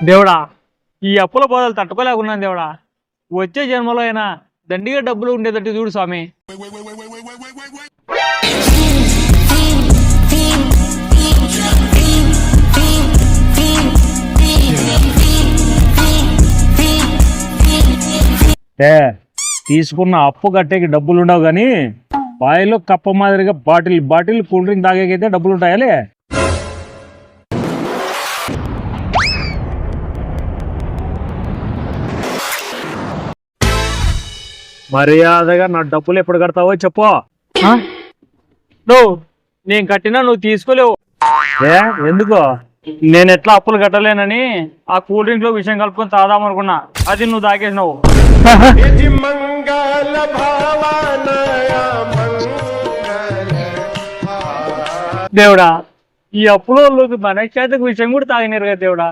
దేవుడా ఈ అప్పుల బోధలు తట్టుకోలేకున్నాను దేవుడా. వచ్చే జన్మలో అయినా దండిగా డబ్బులు ఉండేటట్టు చూడు స్వామి. ఏ తీసుకున్న అప్పు కట్టేకి డబ్బులు ఉండవు కానీ బాయిలో కప్ప మాదిరిగా బాటిల్ బాటిల్ కూల్ డ్రింక్ తాగేకైతే డబ్బులు ఉంటాయాలే మర్యాదగా నా డబ్బులు ఎప్పుడు కడతావో చెప్పు. నువ్వు నేను కట్టినా నువ్వు తీసుకోలేవు. ఏ ఎందుకు? నేను ఎట్లా అప్పులు కట్టలేనని ఆ కూల్ డ్రింక్లో విషయం కలుపుకొని తాదాం అనుకున్నా. అది నువ్వు తాగేసినావు. దేవుడా ఈ అప్పులో మనశ్శాతకు విషయం కూడా తాగినారు కదా దేవుడా.